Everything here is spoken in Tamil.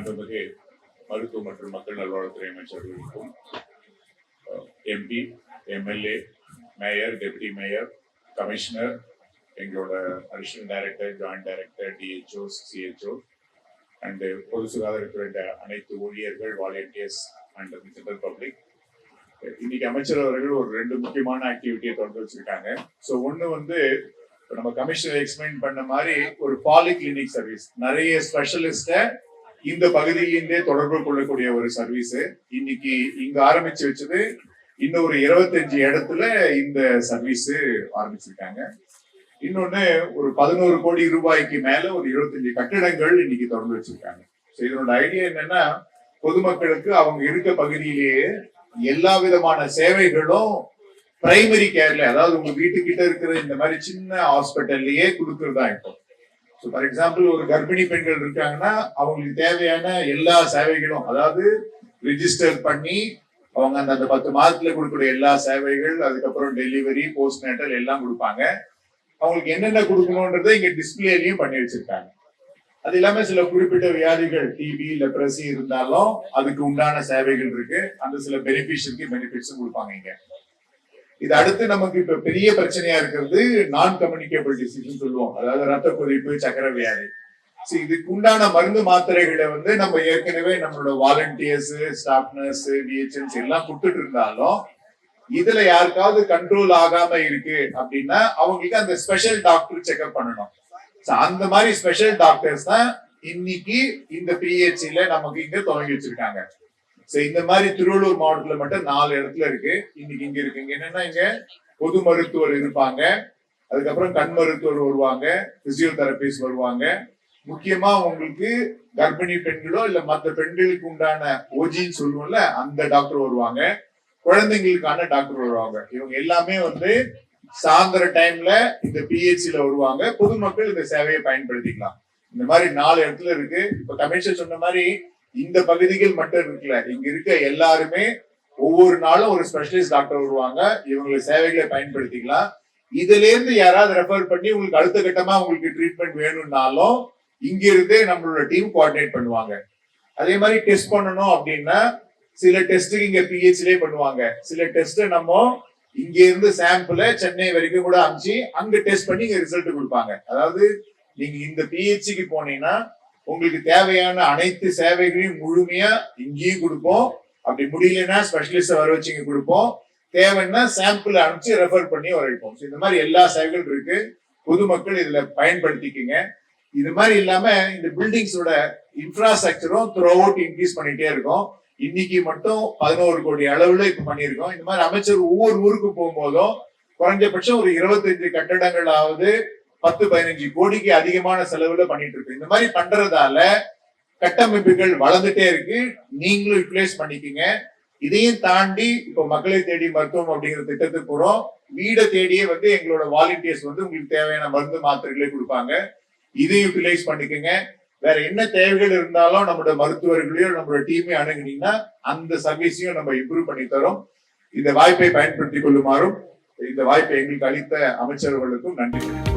மாண்புமிகு மருத்துவ மற்றும் மக்கள் நல்வாழ்வுத்துறை அமைச்சர்களுக்கும் MP MLA mayor deputy mayor commissioner எங்களோட additional director joint director DHO CHO and பொது சுகாதாரத்துறை அனைத்து ஊழியர்கள் வாலண்டியர்ஸ் அண்ட் ஜெனரல் பப்ளிக். இன்னைக்கு அமைச்சர் அவர்கள் ஒரு ரெண்டு முக்கியமான ஆக்டிவிட்டியை தொடர்ந்து வச்சிருக்காங்க. ஸோ ஒன்று வந்து நம்ம கமிஷனர் எக்ஸ்பிளைன் பண்ண மாதிரி ஒரு பாலி கிளினிக் சர்வீஸ் நிறைய ஸ்பெஷலிஸ்ட்டை இந்த பகுதியிலிருந்தே தொடர்பு கொள்ளக்கூடிய ஒரு சர்வீஸ் இன்னைக்கு இங்க ஆரம்பிச்சு வச்சது இன்னும் ஒரு இருபத்தஞ்சு இடத்துல இந்த சர்வீஸ் ஆரம்பிச்சிருக்காங்க. இன்னொன்னு ஒரு பதினோரு கோடி ரூபாய்க்கு மேல ஒரு இருபத்தஞ்சு கட்டிடங்கள் இன்னைக்கு திறந்து வச்சிருக்காங்க. ஸோ இதனோட ஐடியா என்னன்னா பொதுமக்களுக்கு அவங்க இருக்க பகுதியிலேயே எல்லா விதமான சேவைகளும் பிரைமரி கேர்ல அதாவது உங்க வீட்டுக்கிட்ட இருக்கிற இந்த மாதிரி சின்ன ஹாஸ்பிட்டல்லயே கொடுக்கறதா இப்போ ஃபார் எக்ஸாம்பிள் ஒரு கர்ப்பிணி பெண்கள் இருக்காங்கன்னா அவங்களுக்கு தேவையான எல்லா சேவைகளும் அதாவது ரிஜிஸ்டர் பண்ணி அவங்க அந்த அந்த பத்து மாதத்துல கொடுக்கக்கூடிய எல்லா சேவைகள் அதுக்கப்புறம் டெலிவரி போஸ்ட் நேட்டல் எல்லாம் கொடுப்பாங்க. அவங்களுக்கு என்னென்ன கொடுக்கணுன்றதை இங்க டிஸ்பிளேலையும் பண்ணி வச்சிருக்காங்க. அது இல்லாம சில குறிப்பிட்ட வியாதிகள் டிபி லெப்ரசி இருந்தாலும் அதுக்கு உண்டான சேவைகள் இருக்கு. அந்த சில பெனிஃபிஷியருக்கு பெனிஃபிட்ஸும் கொடுப்பாங்க இங்க. இது அடுத்து நமக்கு இப்ப பெரிய பிரச்சனையா இருக்கிறது நான் கம்யூனிகேபிள் டிசீஸ் சொல்லுவோம். அதாவது ரத்த கொதிப்பு சக்கரை வியாதி. இதுக்கு உண்டான மருந்து மாத்திரைகளை வந்து நம்ம ஏற்கனவே நம்மளோட வாலண்டியர்ஸ் ஸ்டாஃப் நர்ஸ் விஹெச்என்ஸ் எல்லாம் கொடுத்துட்டு இருந்தாலும் இதுல யாருக்காவது கண்ட்ரோல் ஆகாம இருக்கு அப்படின்னா அவங்களுக்கு அந்த ஸ்பெஷல் டாக்டர் செக்அப் பண்ணணும். அந்த மாதிரி ஸ்பெஷல் டாக்டர்ஸ் தான் இன்னைக்கு இந்த பிஹெச்சில நமக்கு இங்க தொடங்கி வச்சிருக்காங்க. இந்த மாதிரி திருவள்ளூர் மாவட்டத்துல மட்டும் நாலு இடத்துல இருக்கு. இன்னைக்கு இங்க இருக்கு இங்க என்னன்னா இங்க பொது மருத்துவர் இருப்பாங்க. அதுக்கப்புறம் கண் மருத்துவர் வருவாங்க. பிசியோதெரபிஸ்ட் வருவாங்க. முக்கியமா உங்களுக்கு கர்ப்பிணி பெண்களோ இல்ல மற்ற பெண்களுக்கு உண்டான ஓஜின்னு சொல்லுவோம்ல அந்த டாக்டர் வருவாங்க. குழந்தைங்களுக்கான டாக்டர் வருவாங்க. இவங்க எல்லாமே வந்து சாயந்தர டைம்ல இந்த பிஹெச்சில வருவாங்க. பொதுமக்கள் இந்த சேவையை பயன்படுத்திக்கலாம். இந்த மாதிரி நாலு இடத்துல இருக்கு. இப்ப கமிஷனர் சொன்ன மாதிரி இந்த பகுதிகள் மட்டும் இருக்குல்ல இங்க இருக்க எல்லாருமே ஒவ்வொரு நாளும் ஒரு ஸ்பெஷலிஸ்ட் டாக்டர் வருவாங்க. இவங்களை சேவைகளை பயன்படுத்திக்கலாம். இதுல இருந்து யாராவது ரெஃபர் பண்ணி உங்களுக்கு அடுத்த கட்டமா உங்களுக்கு ட்ரீட்மெண்ட் வேணும்னாலும் இங்க இருந்தே நம்மளோட டீம் கோஆர்டினேட் பண்ணுவாங்க. அதே மாதிரி டெஸ்ட் பண்ணணும் அப்படின்னா சில டெஸ்ட்டுக்கு இங்க பிஹெச்லே பண்ணுவாங்க. சில டெஸ்ட் நம்ம இங்க இருந்து சாம்பிள சென்னை வரைக்கும் கூட அனுப்பிச்சு அங்க டெஸ்ட் பண்ணி இங்க ரிசல்ட் கொடுப்பாங்க. அதாவது நீங்க இந்த பிஹெச்சிக்கு போனீங்கன்னா உங்களுக்கு தேவையான அனைத்து சேவைகளையும் முழுமையா இங்கேயும் கொடுப்போம். அப்படி முடியலன்னா ஸ்பெஷலிஸ்ட வர வச்சு இங்க கொடுப்போம். தேவைன்னா சாம்பிள் அனுப்பிச்சு ரெஃபர் பண்ணி வரைப்போம் இந்த மாதிரி எல்லா சேவைகளும் இருக்கு. பொதுமக்கள் இதுல பயன்படுத்திக்கங்க. இது மாதிரி இல்லாம இந்த பில்டிங்ஸோட இன்ஃப்ராஸ்ட்ரக்சரும் த்ரூ அவுட் இன்க்ரீஸ் பண்ணிட்டே இருக்கோம். இன்னைக்கு மட்டும் பதினோரு கோடி அளவுல இப்ப பண்ணியிருக்கோம். இந்த மாதிரி அமைச்சர் ஒவ்வொரு ஊருக்கு போகும்போதும் குறைஞ்சபட்சம் ஒரு இருபத்தஞ்சு கட்டடங்களாவது பத்து பதினஞ்சு கோடிக்கு அதிகமான செலவுல பண்ணிட்டு இருக்கு. இந்த மாதிரி பண்றதால கட்டமைப்புகள் வளர்ந்துட்டே இருக்கு. நீங்களும் யூட்டிலைஸ் பண்ணிக்கோங்க. இதையும் தாண்டி இப்ப மக்களை தேடி மருத்துவம் அப்படிங்கிற திட்டத்துக்கு போறோம். வீடை தேடியே வந்து எங்களோட வாலண்டியர்ஸ் வந்து உங்களுக்கு தேவையான மருந்து மாத்திரைகளை கொடுப்பாங்க. இதையும் யூட்டிலைஸ் பண்ணிக்கோங்க. வேற என்ன தேவைகள் இருந்தாலும் நம்மளோட மருத்துவர்களையும் நம்மளோட டீமையும் அணுகுனீங்கன்னா அந்த சர்வீஸையும் நம்ம இம்ப்ரூவ் பண்ணி தரோம். இந்த வாய்ப்பை பயன்படுத்திக் கொள்ளுமாறும் இந்த வாய்ப்பை எங்களுக்கு அளித்த அமைச்சர்களுக்கும் நன்றி.